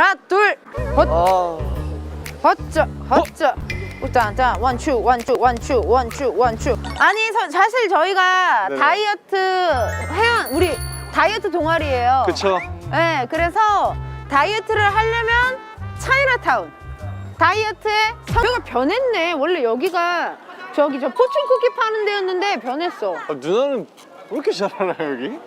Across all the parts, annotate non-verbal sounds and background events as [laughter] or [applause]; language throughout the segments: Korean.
하나 둘 헛, 아, 헛자 헛자 짠짠 원추 원추 원추 원추 원추 아니 서- 사실 저희가 네네. 다이어트 회원 우리 다이어트 동아리예요. 그쵸. 네 그래서 다이어트를 하려면 차이나타운. 다이어트에 여기가 변했네. 원래 여기가 저기 저 포춘 쿠키 파는 데였는데 변했어. 아, 누나는 왜 이렇게 잘 알아요, 여기?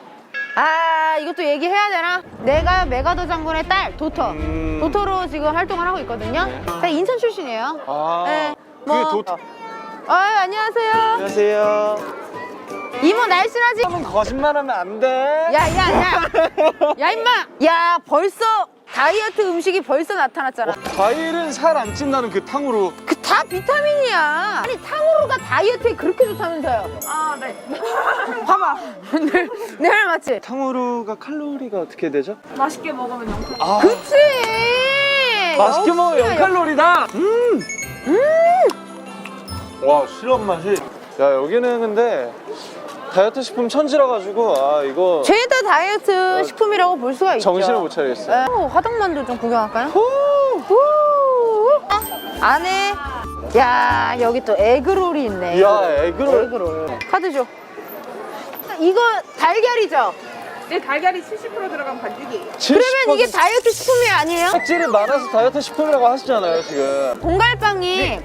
아 이것도 얘기해야 되나? 내가 메가더 장군의 딸 도터 음. 도터로 지금 활동을 하고 있거든요 제가 인천 출신이에요 아, 네, 그게 뭐- 도... 아 안녕하세요 안녕하세요. 이모 날씬하지? 거짓말하면 안 돼. 야야야 [laughs] 야 임마 야 벌써 다이어트 음식이 벌써 나타났잖아 과일은 살 안 찐다는 그 탕후루. 그 다 비타민이야 아니 탕후루가 다이어트에 그렇게 좋다면서요 아, 네. [laughs] 봐봐 내, 내말 맞지? 탕후루가 칼로리가 어떻게 되죠? 맛있게 먹으면 영상. 아, 그치 맛있게 역시 먹으면 0칼로리다. 음. 음. 와, 실험 맛이. 야, 여기는 근데 다이어트 식품 천지라 가지고 아, 이거 죄다 다이어트 식품이라고 볼 수가 있죠 정신을 못 차리겠어요. 네. 어, 화덕만두 좀 구경할까요? 후! 안에 야 여기 또 에그롤이 있네 야, 에그롤. 에그롤 카드 줘 이거 달걀이죠? 네, 달걀이 70% 들어간 반죽이에요. 그러면 이게 다이어트 식품이 아니에요? 껍질이 많아서 다이어트 식품이라고 하시잖아요, 지금. 공갈빵이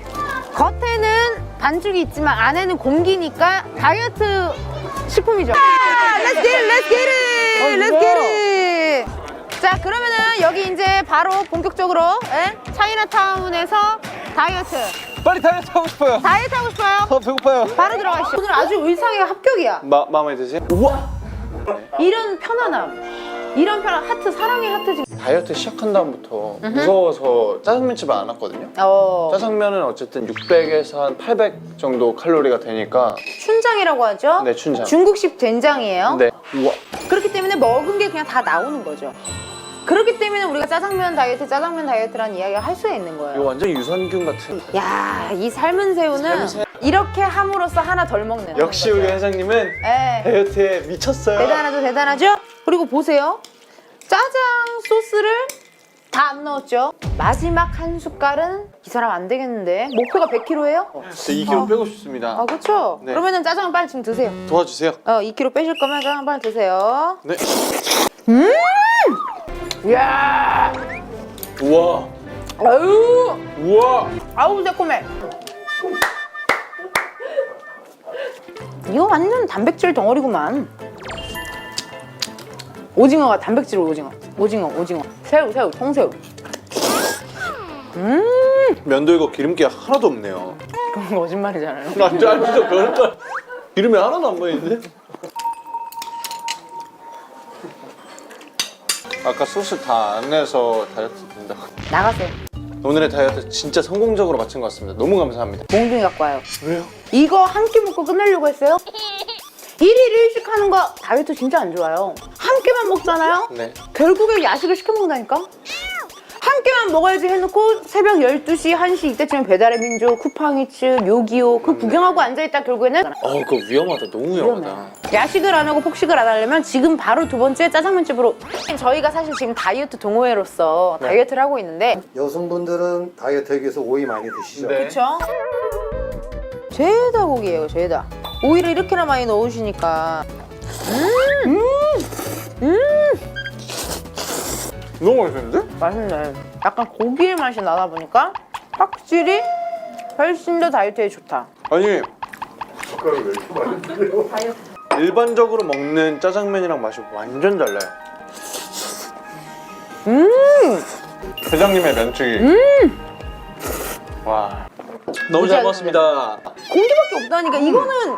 겉에는 반죽이 있지만 안에는 공기니까 다이어트 식품이죠. Let's get it, let's get it, 아, let's get it. 자 그러면은 여기 이제 바로 본격적으로 예? 차이나타운에서 다이어트 빨리 다이어트 하고 싶어요. 다이어트 하고 싶어요? 아, 배고파요. 바로 들어가시죠. 오늘 아주 의상이 합격이야. 마, 마음에 드세요? 우와! 이런 편안함, 이런 편안 하트 사랑의 하트 지금. 다이어트 시작한 다음부터 무서워서 짜장면집을 안 왔거든요. 어 짜장면은 어쨌든 600에서 한 800 정도 칼로리가 되니까 춘장이라고 하죠? 네, 춘장. 중국식 된장이에요. 네. 우와. 그렇기 때문에 먹은 게 그냥 다 나오는 거죠. 그렇기 때문에 우리가 짜장면 다이어트, 짜장면 다이어트라는 이야기를 할 수가 있는 이거 거예요. 완전 유산균 같은. 야, 이 삶은 새우는. 이렇게 함으로써 하나 덜 먹는. 역시 우리 회장님은 예. 다이어트에 미쳤어요. 대단하죠, 대단하죠? 그리고 보세요. 짜장 소스를 다 안 넣었죠. 마지막 한 숟갈은 이 사람 안 되겠는데. 목표가 100kg예요? 저 2kg 빼고 싶습니다. 아, 그렇죠? 네. 그러면은 짜장면 빨리 지금 드세요. 도와주세요. 어, 2kg 빼실 거면 짜장 빨리 드세요. 네. 이야! 우와. 아유! 우와. 아우 새콤해. 이거 완전 단백질 덩어리구만. 오징어가 단백질 오징어. 오징어, 오징어. 새우, 새우, 통새우. 면도 이거 기름기 하나도 없네요. 그건 거짓말이잖아요. 나 진짜 아, 진짜 별거 기름이 하나도 안 보이는데? 아까 소스 다 안 내서 다이어트 된다고. 나가세요. 오늘의 다이어트 진짜 성공적으로 마친 것 같습니다. 너무 감사합니다. 몽둥이 갖고 와요. 왜요? 이거 한 끼 먹고 끝내려고 했어요? 1일 1식 하는 거 다이어트 진짜 안 좋아요. 한 끼만 먹잖아요? 네. 결국에 야식을 시켜 먹는다니까? 한 끼만 먹어야지 해놓고 새벽 12시, 1시 이때쯤에 배달의 민족, 쿠팡이츠, 요기요 그 구경하고 앉아있다 결국에는 어, 그거 위험하다. 너무 위험하다. 위험해. 야식을 안 하고 폭식을 안 하려면 지금 바로 두 번째 짜장면집으로 저희가 사실 지금 다이어트 동호회로서 네. 다이어트를 하고 있는데 여성분들은 다이어트 하기 위해서 오이 많이 드시죠? 네. 그쵸? 죄다 고기예요 죄다 오이를 이렇게나 많이 넣으시니까 너무 맛있는데? 맛있네 약간 고기의 맛이 나다 보니까 확실히 훨씬 더 다이어트에 좋다 아니, 숟가락 왜 이렇게 많이 드세요? 일반적으로 먹는 짜장면이랑 맛이 완전 달라요. 음 회장님의 면치기. 와. 너무 잘 무지하게 먹었습니다. 고기밖에 없다니까 이거는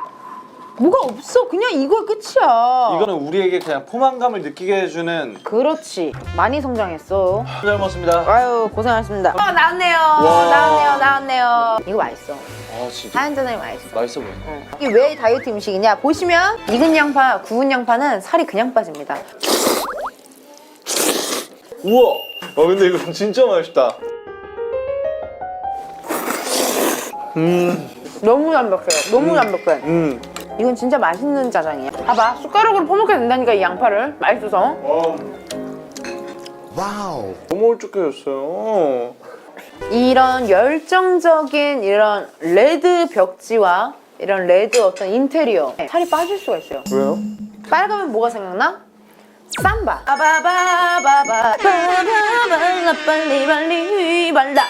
뭐가 없어. 그냥 이거 끝이야. 이거는 우리에게 그냥 포만감을 느끼게 해주는 그렇지. 많이 성장했어. 잘 먹었습니다. 아유 고생하셨습니다. 어 나왔네요. 와. 나왔네요 나왔네요. 이거 맛있어. 아 진짜. 하얀 짜장이 맛있어. 맛있어 보여. 어. 이게 왜 다이어트 음식이냐? 보시면 익은 양파 구운 양파는 살이 그냥 빠집니다. 우와. 어 근데 이거 진짜 맛있다. 너무 담백해요. 너무 담백해. 음. 이건 진짜 맛있는 짜장이야 봐봐 숟가락으로 퍼먹게 된다니까 이 양파를 맛있어서 어. 너무 울쭉해졌어요. 이런 열정적인 이런 레드 벽지와 이런 레드 어떤 인테리어 살이 빠질 수가 있어요. 왜요? 빨가면 뭐가 생각나? 삼바. 바바바바바. 바바발라 빨리 빨리 발라.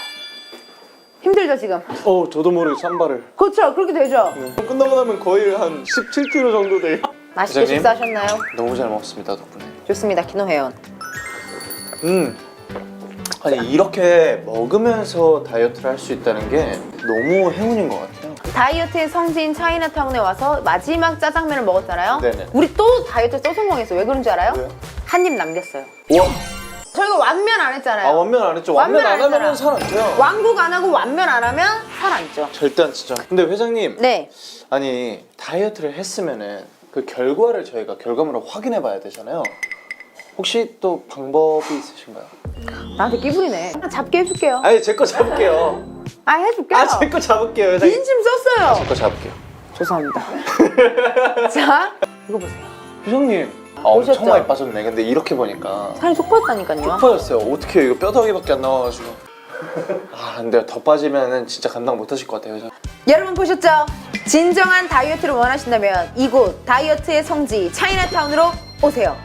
힘들죠 지금? 어, 저도 모르게 쌈바를. 그렇죠. 그렇게 되죠. 끝나고 나면 거의 한 17kg 정도 돼요. [laughs] 맛있게 회장님? 식사하셨나요? 너무 잘 먹었습니다, 덕분에. 좋습니다. 키노회원. 음. 아니, 이렇게 먹으면서 다이어트를 할 수 있다는 게 너무 행운인 것 같아요. 다이어트의 성지인 차이나타운에 와서 마지막 짜장면을 먹었잖아요. 네네. 우리 또 다이어트 또 성공했어요. 왜 그런 줄 알아요? 왜요? 한 입 남겼어요. 와, 저희가 완면 안 했잖아요. 아, 완면 안 했죠. 완면 완면, 안 안 하면 했잖아. 살안 쪄요. 왕국 안 하고 완면 안 하면 살안 쪄. 절대 안 찌죠. 근데 회장님, 네. 아니, 다이어트를 했으면은 그 결과를 저희가 결과물을 확인해 봐야 되잖아요. 혹시 또 방법이 있으신가요? 나한테 끼부리네. 잡게 해줄게요. 아니, 제 거 잡을게요. 아 해줄게요. 아, 제 거 잡을게요, 회장님. 진심 썼어요. 제거 잡을게요. 죄송합니다. [laughs] 자, 이거 보세요. 회장님, 아, 엄청 보셨죠? 많이 빠졌네. 근데 이렇게 보니까. 살이 쏙 빠졌다니까요. 빠졌어요. 어떻게 이거 뼈다귀밖에 안 나와가지고. 아, 근데 더 빠지면은 진짜 감당 못 하실 것 같아요. 여러분 보셨죠? 진정한 다이어트를 원하신다면 이곳 다이어트의 성지 차이나타운으로 오세요.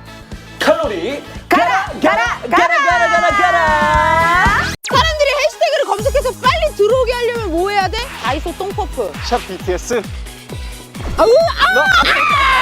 칼로리 가라 가라 가라 가라 가라 가라. 사람들이 해시태그를 검색해서 빨리 들어오게 하려면 뭐 해야 돼? 다이소 똥퍼프. 샵 BTS 아우 아!